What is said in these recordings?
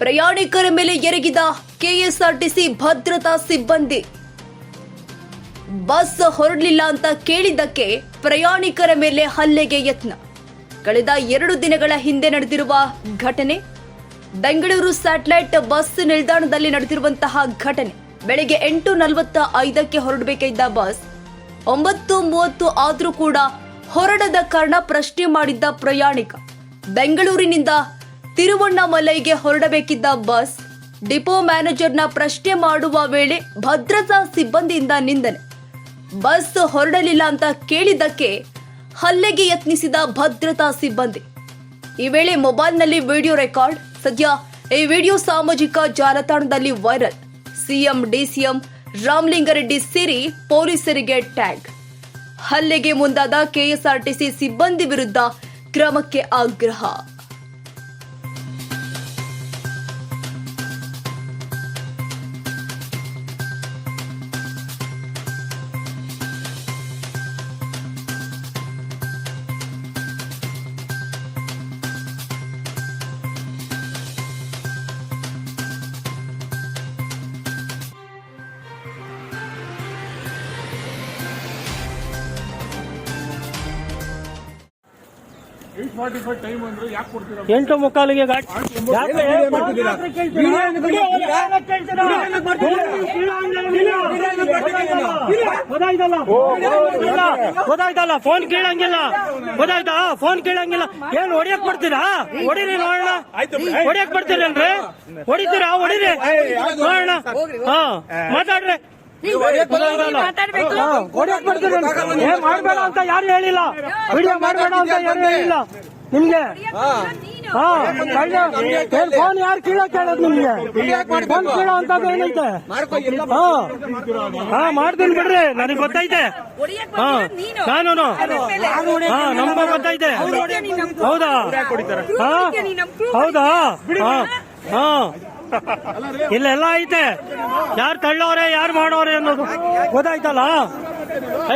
ಪ್ರಯಾಣಿಕರ ಮೇಲೆ ಎರಗಿದ ಕೆಎಸ್ಆರ್ಟಿಸಿ ಭದ್ರತಾ ಸಿಬ್ಬಂದಿ. ಬಸ್ ಹೊರಡಲಿಲ್ಲ ಅಂತ ಕೇಳಿದ್ದಕ್ಕೆ ಪ್ರಯಾಣಿಕರ ಮೇಲೆ ಹಲ್ಲೆಗೆ ಯತ್ನ. ಕಳೆದ ಎರಡು ದಿನಗಳ ಹಿಂದೆ ನಡೆದಿರುವ ಘಟನೆ, ಬೆಂಗಳೂರು ಸ್ಯಾಟಲೈಟ್ ಬಸ್ ನಿಲ್ದಾಣದಲ್ಲಿ ನಡೆದಿರುವಂತಹ ಘಟನೆ. ಬೆಳಗ್ಗೆ ಎಂಟು ನಲವತ್ತ ಐದಕ್ಕೆ ಹೊರಡಬೇಕಿದ್ದ ಬಸ್, ಒಂಬತ್ತು ಮೂವತ್ತು ಆದರೂ ಕೂಡ ಹೊರಡದ ಕಾರಣ ಪ್ರಶ್ನೆ ಮಾಡಿದ್ದ ಪ್ರಯಾಣಿಕ. ಬೆಂಗಳೂರಿನಿಂದ ತಿರುವಣ್ಣಾಮಲೈಗೆ ಹೊರಡಬೇಕಿದ್ದ ಬಸ್ ಡಿಪೋ ಮ್ಯಾನೇಜರ್ನ ಪ್ರಶ್ನೆ ಮಾಡುವ ವೇಳೆ ಭದ್ರತಾ ಸಿಬ್ಬಂದಿಯಿಂದ ನಿಂದನೆ. ಬಸ್ ಹೊರಡಲಿಲ್ಲ ಅಂತ ಕೇಳಿದ್ದಕ್ಕೆ ಹಲ್ಲೆಗೆ ಯತ್ನಿಸಿದ ಭದ್ರತಾ ಸಿಬ್ಬಂದಿ. ಈ ವೇಳೆ ಮೊಬೈಲ್ನಲ್ಲಿ ವಿಡಿಯೋ ರೆಕಾರ್ಡ್, ಸದ್ಯ ಈ ವಿಡಿಯೋ ಸಾಮಾಜಿಕ ಜಾಲತಾಣದಲ್ಲಿ ವೈರಲ್. ಸಿಎಂ, ಡಿಸಿಎಂ ರಾಮಲಿಂಗಾರೆಡ್ಡಿ ಸೇರಿ ಪೊಲೀಸರಿಗೆ ಟ್ಯಾಗ್. ಹಲ್ಲೆಗೆ ಮುಂದಾದ ಕೆಎಸ್ಆರ್ಟಿಸಿ ಸಿಬ್ಬಂದಿ ವಿರುದ್ಧ ಕ್ರಮಕ್ಕೆ ಆಗ್ರಹ. ಎಂಟು ಮುಕ್ಕಾಲಿಗೆ ಗಾಡಿ? ಗೊತ್ತಾಯ್ತಲ್ಲ ಫೋನ್ ಕೇಳಂಗಿಲ್ಲ ಗೊತ್ತಾಯ್ತಾ ಫೋನ್ ಕೇಳಂಗಿಲ್ಲ ಏನ್ ಹೊಡಿಯಕ್ ಬರ್ತೀರಾ ಹೊಡಿರಿ ನೋಡೋಣ ಹೊಡಿಯಕ್ ಬರ್ತೀರೇನ್ರಿ ಹೊಡಿತೀರಾ ಹೊಡಿರಿ ನೋಡೋಣ ಹಾ ಮಾತಾಡ್ರಿ ಮಾಡ್ಬೇಡ ಅಂತ ಯಾರು ಹೇಳಿಲ್ಲ. ವಿಡಿಯೋ ಮಾಡ್ಬೇಡ ಅಂತ ಯಾರು ಹೇಳಿಲ್ಲ. ನಿಮ್ಗೆ? ಹಾ. ಫೋನ್ ಯಾರು ಕೀಳ ಕೇಳೋದು ನಿಮ್ಗೆ? ಫೋನ್ ಕೀಳೋ ಅಂತ ಏನೈತೆ? ಹಾ. ಹಾ ಮಾಡ್ತೀನಿ ಬಿಡ್ರಿ. ನನಗೆ ಗೊತ್ತೈತೆ. ಹಾ. ಕಾನೂನು ಹಾ ನಮ್ಗೆ ಗೊತ್ತೈತೆ. ಹೌದಾ? ಹಾ. ಹೌದಾ? ಹಾ. ಹಾ. ಇಲ್ಲೆಲ್ಲ ಐತೆ. ಯಾರು ತಳ್ಳೋರೆ ಯಾರು ಮಾಡೋರೆ ಅನ್ನೋದು ಗೊತ್ತಾಯ್ತಲ್ಲ?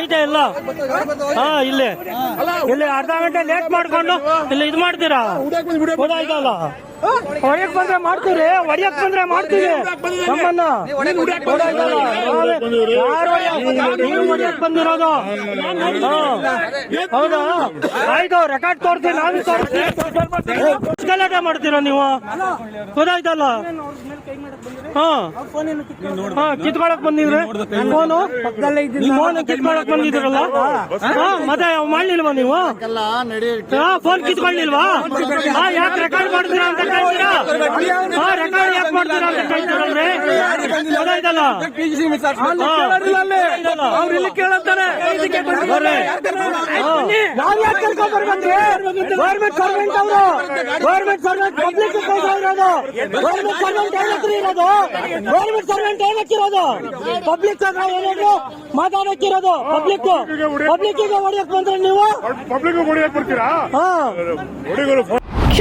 ಐತೆ ಇಲ್ಲ? ಹಾ, ಇಲ್ಲಿ. ಇಲ್ಲಿ ಅರ್ಧ ಗಂಟೆ ಲೇಟ್ ಮಾಡ್ಕೊಂಡು ಇಲ್ಲಿ ಇದು ಮಾಡ್ತೀರಾ? ಗೊತ್ತಾಯ್ತಲ್ಲ? ಹೊಡ್ಯಕ್ ಬಂದ್ರೆ ಮಾಡ್ತೀರಿ ಹೊಡೆಯಕ್ ಬಂದ್ರೆ ಮಾಡ್ತೀವಿ ನಮ್ಮನ್ನ ಹೊಡೆಯಕ್ ಬಂದಿರೋದು. ಹೌದಾ ಆಯ್ತು ರೆಕಾರ್ಡ್ ತೋರ್ತೀನಿ ನಾನು ತೋರಿಸ್ತೀನಿ ಗಲಾಟೆ ಮಾಡ್ತೀರಾ ನೀವು ಗೊತ್ತಾಯ್ತಲ್ಲ ಹಾ ಹಾ ಕಿತ್ಕೊಳಕ್ ಬಂದಿದ್ರೆ ಫೋನು ಫೋನ್ ಕಿತ್ಕೊಳಕ್ ಬಂದಿದ್ರಲ್ಲ ಹಾ ಮತ್ತೆ ಮಾಡ್ಲಿಲ್ವಾ ನೀವು ಹಾ ಫೋನ್ ಕಿತ್ಕೊಳ್ಳಿಲ್ವಾ ಹಾ ಯಾಕೆ ರೆಕಾರ್ಡ್ ಮಾಡ್ತೀರಾ ಅಂತ ರೆಕಾರ್ಡ್ ಯಾಕೆ ಮಾಡ್ತೀರಾ ಅಂತ ಕೇಳ್ತೀರಲ್ರಿ ಗೊತ್ತಾಯ್ತಲ್ಲ ಅವ್ರು ಇಲ್ಲಿ ಕೇಳಂತಾರೆ ನಾವ್ ಯಾಕೆ ಕರ್ಕೊಂಡ್ ಬರ್ಬೇಕ್ರಿ ಗೌರ್ಮೆಂಟ್ ಸರ್ವೆಂಟ್ ಅವರು ಗೌರ್ಮೆಂಟ್ ಸರ್ವೆಂಟ್ ಪಬ್ಲಿಕ್ ಇರೋದು ಗೌರ್ಮೆಂಟ್ ಸರ್ವೆಂಟ್ ಏನಕ್ಕೆ ಇರೋದು ಗೌರ್ಮೆಂಟ್ ಸರ್ವೆಂಟ್ ಏನಕ್ಕಿರೋದು ಪಬ್ಲಿಕ್ ಹತ್ರ ಏನಾದ್ರು ಮಾತಾಡಕ್ಕಿರೋದು ಪಬ್ಲಿಕ್ ಪಬ್ಲಿಕ್ಗೆ ಹೊಡಿಯಕ್ ಬಂದ್ರೆ ನೀವು? ಪಬ್ಲಿಕ್ ಹೊಡಿಯಕ್ ಬರ್ತೀರಾ? ಹಾ.